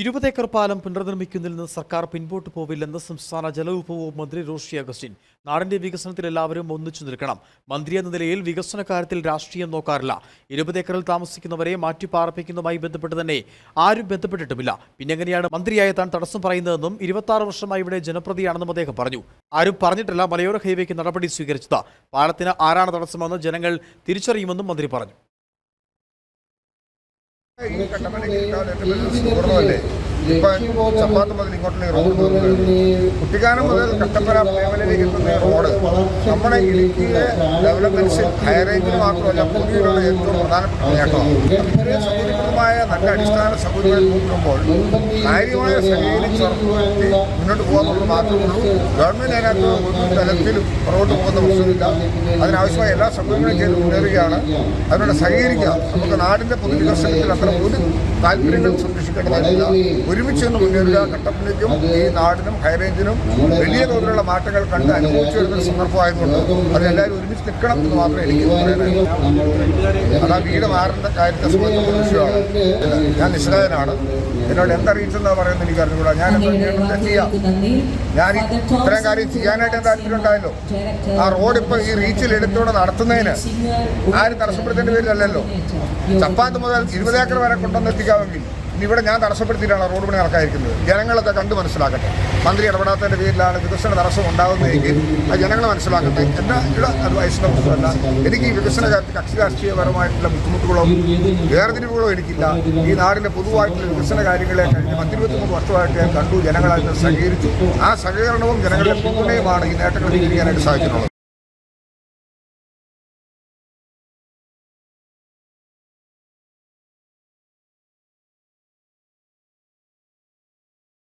ഇരുപത് ഏക്കർ പാലം പുനർനിർമ്മിക്കുന്നതിൽ നിന്ന് സർക്കാർ പിൻപോട്ട് പോവില്ലെന്ന് സംസ്ഥാന ജലവിഭവ മന്ത്രി റോഷി അഗസ്റ്റിൻ. നാടിന്റെ വികസനത്തിൽ എല്ലാവരും ഒന്നിച്ചു നിൽക്കണം. മന്ത്രി എന്ന നിലയിൽ വികസന കാര്യത്തിൽ രാഷ്ട്രീയം നോക്കാറില്ല. ഇരുപത് ഏക്കറിൽ താമസിക്കുന്നവരെ മാറ്റിപ്പാർപ്പിക്കുന്നതുമായി ബന്ധപ്പെട്ട് തന്നെ ആരും ബന്ധപ്പെട്ടിട്ടുമില്ല. പിന്നെങ്ങനെയാണ് മന്ത്രിയായ താൻ തടസ്സം പറയുന്നതെന്നും ഇരുപത്തി വർഷമായി ഇവിടെ ജനപ്രതിയാണെന്നും അദ്ദേഹം പറഞ്ഞു. ആരും പറഞ്ഞിട്ടില്ല മലയോര ഹൈവേക്ക് നടപടി സ്വീകരിച്ചത്. പാലത്തിന് ആരാണ് തടസ്സമെന്ന് ജനങ്ങൾ തിരിച്ചറിയുമെന്നും മന്ത്രി പറഞ്ഞു. ചപ്പാത്ത് മുതൽ ഇങ്ങോട്ടുള്ള റോഡ്. കുട്ടിക്കാനം മുതൽ കട്ടപ്പന മേഖലയിലേക്ക് എത്തുന്ന റോഡ് നമ്മുടെ ഇടുക്കിയിലെ ഡെവലപ്മെന്റ്സ് ഹൈറേഞ്ചിന് മാത്രമല്ല പുതിയുള്ള ഏറ്റവും പ്രധാനപ്പെട്ട നേട്ടമാണ് സൗകര്യപ്രദമായ നല്ല അടിസ്ഥാന സൗകര്യങ്ങൾ നോക്കുമ്പോൾ കാര്യമായ സഹകരിച്ചുറപ്പുവരുത്തി മുന്നോട്ട് പോകുന്നത് മാത്രമേ ഉള്ളൂ. ഗവൺമെന്റ് അതിനകത്ത് ഒരു തലത്തിലും പുറകോട്ട് പോകുന്ന പ്രശ്നമില്ല. അതിനാവശ്യമായ എല്ലാ സംഭവങ്ങളും ചെയ്ത് മുന്നേറുകയാണ്. അതിനോട് സഹകരിക്കുക. നമുക്ക് നാടിന്റെ പൊതുവികസനത്തിൽ അത്ര ഒരു താല്പര്യങ്ങൾ സംരക്ഷിക്കേണ്ടതായിട്ടില്ല. ഒരുമിച്ച് നിന്ന് മുന്നേറുക. കട്ടപ്പനയ്ക്കും ഈ നാടിനും ഹൈറേഞ്ചിനും വലിയ തോതിലുള്ള മാറ്റങ്ങൾ കണ്ട് അനുഭവിച്ചു വരുന്ന സന്ദർഭമായതുകൊണ്ട് അതിനെല്ലാവരും ഒരുമിച്ച് നിൽക്കണം എന്ന് മാത്രമേ എനിക്ക് പറയാനുള്ളൂ അത് വീട് മാറേണ്ട കാര്യത്തെ സംബന്ധിച്ചുള്ള ഞാൻ നിശ്ചയനാണ് എന്നോട് എന്തറിയിച്ചെന്നാ പറയുന്നത് എനിക്ക് അറിഞ്ഞുകൂടാ. ഞാൻ എന്താ ചെയ്യാം. ഞാൻ ഇത്രയും കാര്യം ചെയ്യാനായിട്ട് താല്പര്യം ഉണ്ടായല്ലോ ആ റോഡ് ഇപ്പൊ ഈ റീച്ചിൽ എടുത്തുകൊണ്ട് നടത്തുന്നതിന് ആരും തടസ്സപ്പെടുത്തേണ്ട പേരിലല്ലല്ലോ? ചപ്പാത്ത് മുതൽ ഇരുപത് ഏക്കർ വരെ കൊണ്ടുവന്ന് എത്തിക്കാമെങ്കിൽ ഇനി ഇവിടെ ഞാൻ തടസ്സപ്പെടുത്തിയിട്ടാണ് റോഡ് പണി നടക്കാതിരിക്കുന്നത്. ജനങ്ങളൊക്കെ കണ്ടു മനസ്സിലാക്കട്ടെ. മന്ത്രി ഇടപെടാത്തതിന്റെ പേരിലാണ് വികസന തടസ്സം ഉണ്ടാകുന്നതെങ്കിൽ ആ ജനങ്ങൾ മനസ്സിലാക്കട്ടെ. എന്റെ ഇവിടെ അത് വയസ്സിന്റെ പ്രശ്നമല്ല. എനിക്ക് ഈ വികസന കാര്യത്തിൽ കക്ഷി രാഷ്ട്രീയപരമായിട്ടുള്ള ബുദ്ധിമുട്ടുകളോ വേർതിരിവുകളോ എനിക്കില്ല. ഈ നാടിന്റെ പൊതുവായിട്ടുള്ള വികസന കാര്യങ്ങളെ കഴിഞ്ഞ് പത്തിരുപത്തിമൂന്ന് വർഷമായിട്ട് ഞാൻ കണ്ടു. ജനങ്ങളായിട്ട് സഹകരിച്ചു. ആ സഹകരണവും ജനങ്ങളുടെ പിന്തുണയുമാണ് ഈ നേട്ടങ്ങൾ കൈവരിക്കാനായിട്ട് സാധിച്ചിട്ടുള്ളത്